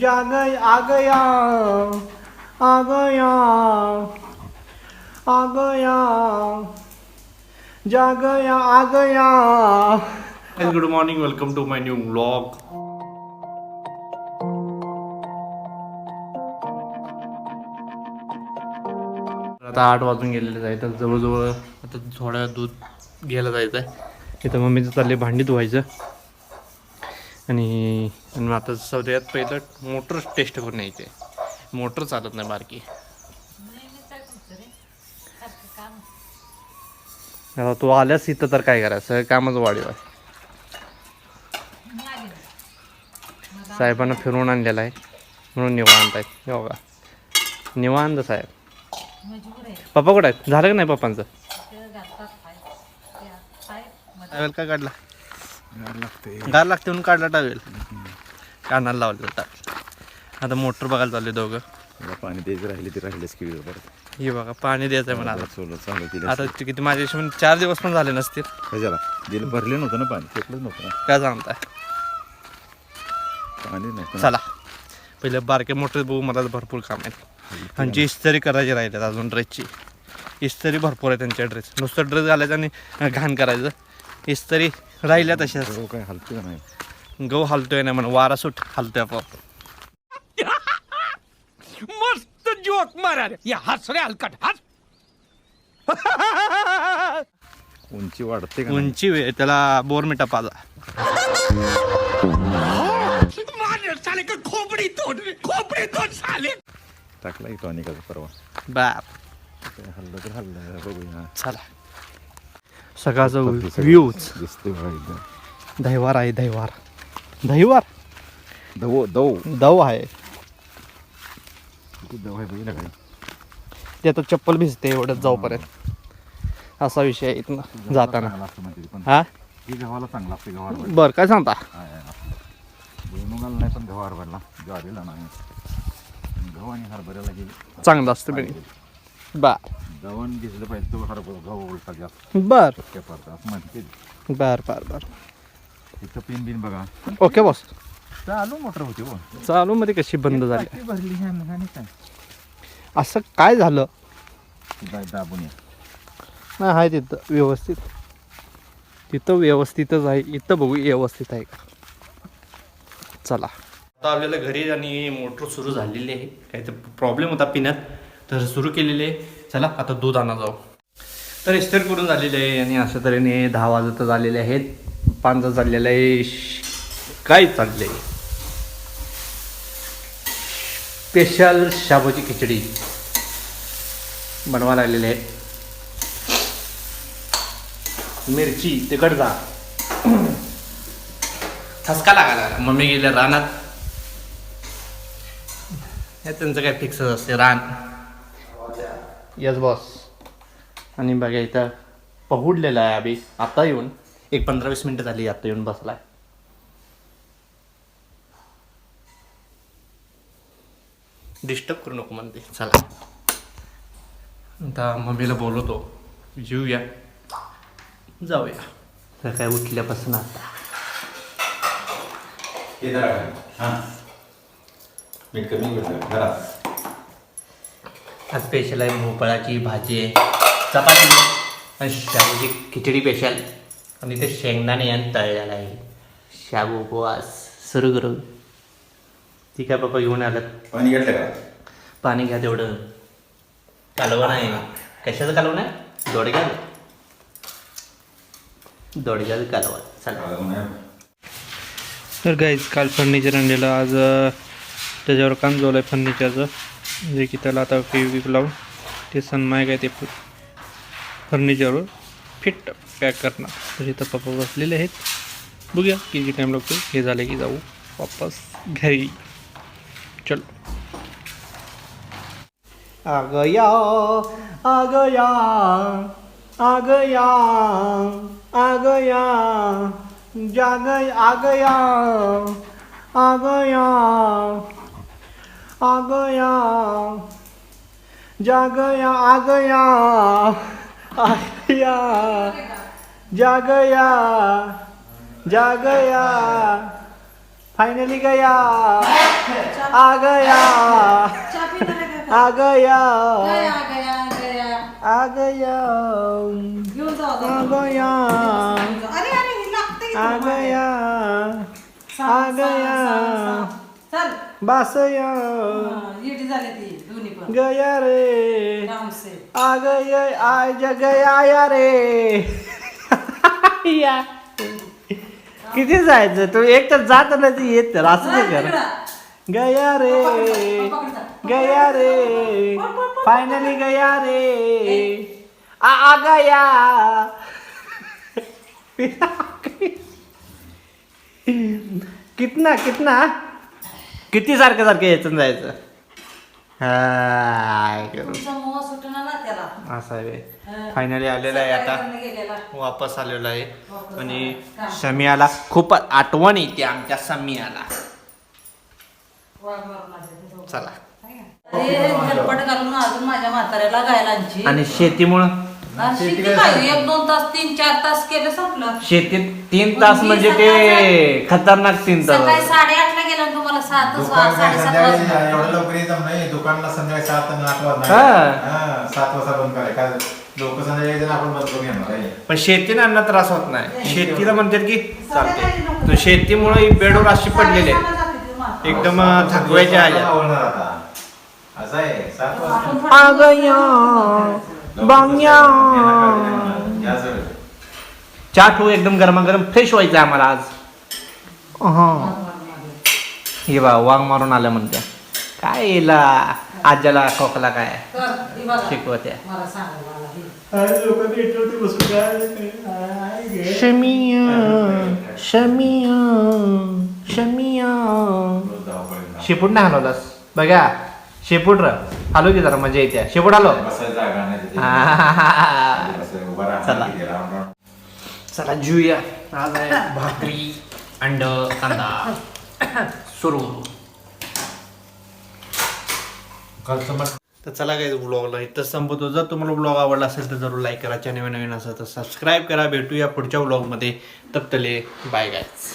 जा गया आ गया आ गया आ गया जा गया आ गया। Good morning welcome to my new vlog आता आठ वाजून गेलेले आहे तर जवळजवळ आता थोड्या दूध घ्यायला जायचं आहे इथं मम्मीचं चालले भांडी धुवायचं. आणि आणि आता सगळ्यात पहिलं मोटर टेस्ट करून यायचे. मोटर चालत नाही बारकी. आता तू आल्यास इथं तर काय करायचं? सगळं कामच वाढीव आहे. साहेबांना फिरवून आणलेलं आहे. म्हणून निवांत आहे. हे बघा. निवांत साहेब. पप्पा कुठं आहेत? झालं का नाही पप्पांचं? टावेल का काढला? गार लागते. म्हणून काढला टावेल. कानाला लावलं टावेल आता मोटर बघायला चालले दोघं. मला पाणी द्यायचं राहिले ते राहिलेच की हे बघा पाणी द्यायचं आहे मला आता सोलं चालू केलं आता ते किती माझ्या हिशोबाने चार दिवस पण झाले नसतील. कशाला? दिलं भरले नव्हतं ना पाणी? फेकलंच नव्हतं ना? काय सांगताय? पाणी नाही चला. पहिले बारके मोठे बघू मला भरपूर काम आहेत. आणि जी इस्त्री करायची राहिल्यात अजून ड्रेसची इस्त्री भरपूर आहे त्यांच्या ड्रेस नुसतं ड्रेस घालायचं आणि घाण करायचं. इस्त्री राहिल्या तशाच. हो काय हलतं का नाही? गहू हलतोय ना म्हणून वारा सुट हलतोय आपोआप. मस्त जोक मारा रे. या हस रे हलकट हस. उंची वाढते का नाही? उंची वे त्याला बोरमिटा मार साले का खोपडी तोड रे. खोपडी तोड साले. टाकला की टॉनिकाचा परवा. बाप. काय हल्लं तर हल्लं बघूया. चला. सकाळचं दिसते एकदम. दहिवार आहे दहिवार दहिवार दव दव. दव आहे. दव आहे बघितलं काय ते आता चप्पल भिजते एवढंच जाऊपर्यंत. असा विषय आहे इथनं जाताना. हा? गव्हाला चांगला असते गव्हार बर काय सांगता? भुईमुगाला नाही पण गव्हार भरला. ज्वारीला नाही. आणि हरभऱ्याला चांगलं असतं बर. गव्हाण भिजलं पाहिजे तो हरभरा गहू उलटा जास्त. बर. टक्क्या पडतात असं म्हणते बर बर बर. इथं पिन बिन बघा. Okay boss. चालू मोटर होती हो. चालू मध्ये कशी बंद झाली? टाकी भरली आणि काय? असं काय झालं? ती बाय दाबून या. नाही आहे तिथं व्यवस्थित. तिथं व्यवस्थितच आहे इथं बघू व्यवस्थित आहे का? चला. आता आपल्याला घरी आणि मोटर सुरू झालेली आहे. काही तर प्रॉब्लेम होता पिण्यात. तर सुरू केलेले आहे. चला आता दूध आणा जाऊ. तर इस्तर करून झालेले आहे? आणि अशा तऱ्हेने दहा वाजत झालेले आहेत. पाच चाललेलं आहे. काय चाललंय? स्पेशल शाबूची खिचडी बनवा लागलेली आहे. मिरची तिकट जा. ठसका लागायला मम्मी गेल्या रानात. हे त्यांचं काय फिक्सच असते रान. यस बॉस आणि बघा इथं पहुडलेला आहे अभि आता येऊन एक पंधरा वीस मिनिटं झाली आता येऊन बसलाय. डिस्टर्ब करू नको म्हणते. चला. आता मम्मीला बोलवतो. जेऊया जाऊया. तर काय उठल्यापासून आता. हां मीठ कमी घेतलं घरात आज स्पेशल आहे भोपळाची भाजी आहे. चपाती आणि शाबूची खिचडी स्पेशल आणि ते शेंगदाणे आणि तळलेला आहे. शाबू उपवास. सुरू करू. ती काय पप्पा घेऊन आलं. पाणी घेतलं का? पाणी घ्या तेवढं. कालवण आहे. कशाचं कालवण आहे? दोडग्याचं. दोडग्याचं कालवण. चला. तर गाईज काल फर्निचर आणलेलं. आज त्याच्यावर काम जोलं आहे फर्निचरचं जे की त्याला आता पी वीप लावून ते सन्मायक आहे ते फर्निचरवर फिट पॅक करणार. तर इथं पप्पा बसलेले आहेत. बघूया किती टाईम लागतो हे झाले की जाऊ वापस घरी. चलो. आ गया आ गया आ गया आ जा गया आ गया जा गया आ गया आ गया जा गया जा गया आ गया? आ गया. आ गया. आ गया अरे अरे हे लागतंय की आ तुम्हाला? गया सांग, आ सांग, गया. सांग, सांग. चल बासया. इडी झाली ती दोन्ही पण. गया रे. डान्स आहे. आ गया आज गया या रे. या. किती जायचं? तू एक तर जात ना ती येत तर असं नाही कर. गया रे. गया रे. फाइनली गया रे. आ आ गया. कितना कितना? किती सारखं सारखं यायचं जायचं? हाय करू. तुमचा मोह सुटणार ना त्याला. असं आहे. फायनली आलेला आहे आता. सकाळी गेलेला. वापस आलेलो आहे. आणि? समियाला खूप आठवण येते आमच्या समियाला वाघ मारून आले ते दोघं. चला. अरे गणपट घालून अजून माझ्या म्हाताऱ्याला गायलांची. आणि शेतीमुळं? आणि शेती काय एक दोन तास तीन चार तास केलं संपलं. शेतीत तीन तास म्हणजे मी ते खतरनाक तीन सकाळी तास साडेआठला गेलं आणि सात दुकान काय साडेसात संध्याकाळी वाजता. एवढं लवकर येत नाही दुकानला संध्याकाळी सात आणि आठ वाजता. हा. हा, सात वाजता बंद करायचं. काय लोक संध्याकाळी येतात, आपण बंद करून येणार आहे. पण शेतीनं त्रास होत नाही. शेतीला म्हणतात की चालते शेतीमुळे बेडवर अशी पडलेले आहेत. म्हातारी. एकदम थकवायच्या आपण आल्या आवडणार आता. असं आहे. सात वाजता. या. सर चहा ठेवू एकदम गरमागरम. फ्रेश व्हायचं आहे आम्हाला आज. हा. हे बा वाघ मारून आल्या म्हणत्या काय येला आज्याला खोकला काय. शिकवत्या. शमिया शमिया शमिया. शेपूट नाही हलवलास? बघा शेपूट र. हलव की जरा मजा येते. शेपूट हलव. बसायला जागा नाही तिथे. आ. बसायला उभा राहा. चला. चला जुया. आज भाकरी अंड कांदा. सुरू. तर चला काय ब्लॉगला इथं संपवतो. जर तुम्हाला ब्लॉग आवडला असेल तर जरूर लाईक करा. चॅनल नवीन असेल तर सबस्क्राईब करा. भेटूया पुढच्या ब्लॉगमध्ये तप्तले बाय गायच